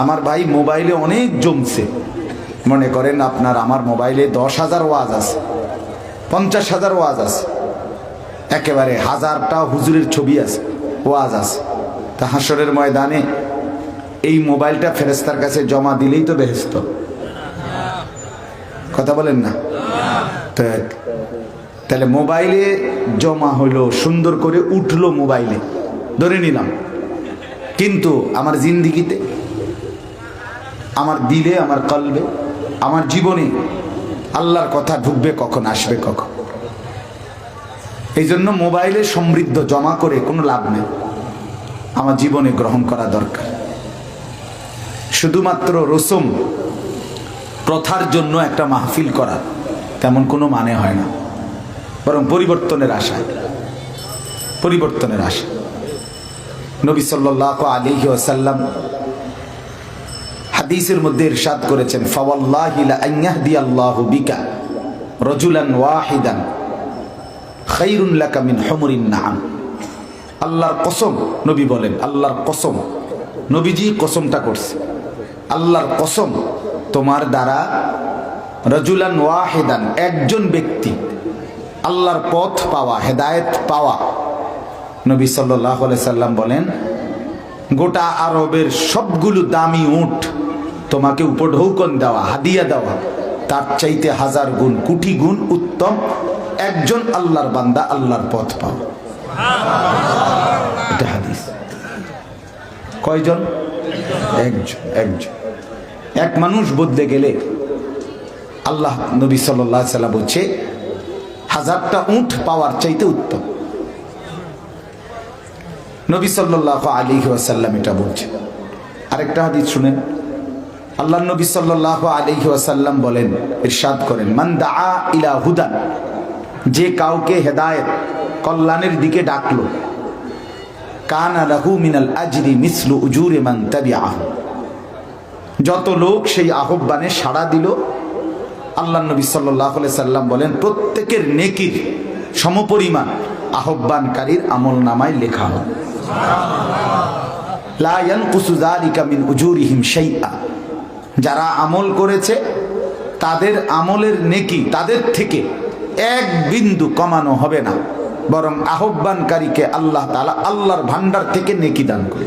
আমার ভাই মোবাইলে অনেক জমছে। মনে করেন আপনার আমার মোবাইলে দশ হাজার ওয়াজ আছে পঞ্চাশ হাজার ওয়াজ আছে। একেবারে হাজারটা হুজুরের ছবি আছে, ওয়াজ আছে। তা হাসরের ময়দানে এই মোবাইলটা ফেরেস্তার কাছে জমা দিলেই তো বেহেস্ত কথা বলেন না? তাহলে মোবাইলে জমা হইল সুন্দর করে উঠল মোবাইলে। ধরে নিলাম। কিন্তু আমার জিন্দিগিতে আমার দিলে, আমার কলবে, আমার জীবনে আল্লাহর কথা ঢুকবে কখন, আসবে কখন? এই জন্য মোবাইলে সমৃদ্ধ জমা করে কোনো লাভ নেই। আমার জীবনে গ্রহণ করা দরকার। শুধুমাত্র রসম প্রথার জন্য একটা মাহফিল করা তেমন কোনো মানে হয় না। বরং পরিবর্তনের আশায় পরিবর্তনের আশা। নবী সাল্লাহ আলী হাদিসের মধ্যে ইরশাদ করেছেন, ফাওয়াল্লাহি লা আইয়াহদি আল্লাহু বিকা রাজুলান ওয়াহিদান খাইরুন লাকা মিন হুমরিন নাআম। আল্লাহর কসম, নবী বলেন, আল্লাহর কসম, নবীজি কসমটা করছে। আল্লাহর কসম, তোমার দ্বারা রজুলান ওয়াহিদান, একজন ব্যক্তি আল্লাহর পথ পাওয়া, হেদায়েত পাওয়া। নবী সাল্লাহ সাল্লাম বলেন, গোটা আরবের সবগুলো দামি উঠ তোমাকে উপঢৌকন দেওয়া, হাদিয়া দেওয়া। তার চাইতে হাজার গুণ, কোটি গুণ উত্তম। একজন আল্লাহর বান্দা আল্লাহর পথ পাওয়া এটা হাদিস। কয়জন? একজন একজন। এক মানুষ বদলে গেলে আল্লাহ নবী সাল্লাহ সাল্লাম বলছে, হাজারটা উঠ পাওয়ার চাইতে উত্তম। নবী সাল্লাহ আলী ওয়াসাল্লাম এটা বলছে। আরেকটা হাদিস শুনেন। আল্লাহ নবী সাল্লাহ আলী ওয়াসাল্লাম বলেন, ইরশাদ করেন, মান দা ইলা হুদান যে কাউকে হেদায়েত, কল্যাণের দিকে ডাকলো, কানা রাহু মিনাল আজরি মিসলু উজুরে মান তাবিআহ যত লোক সেই আহ্বানে সাড়া দিল, আল্লাহ নবী সাল্লাহ সাল্লাম বলেন, প্রত্যেকের নেকির সমপরিমাণ আহ্বানকারীর আমল নামায় লেখা হয় লা ইয়ানকুসু যালিকা মিন উজুরিহিম শাইআ যারা আমল করেছে, তাদের আমলের নেকি তাদের থেকে এক বিন্দু কমানো হবে না। বরং আহ্বানকারীকে আল্লাহ তালা আল্লাহর ভান্ডার থেকে নেকি দান করে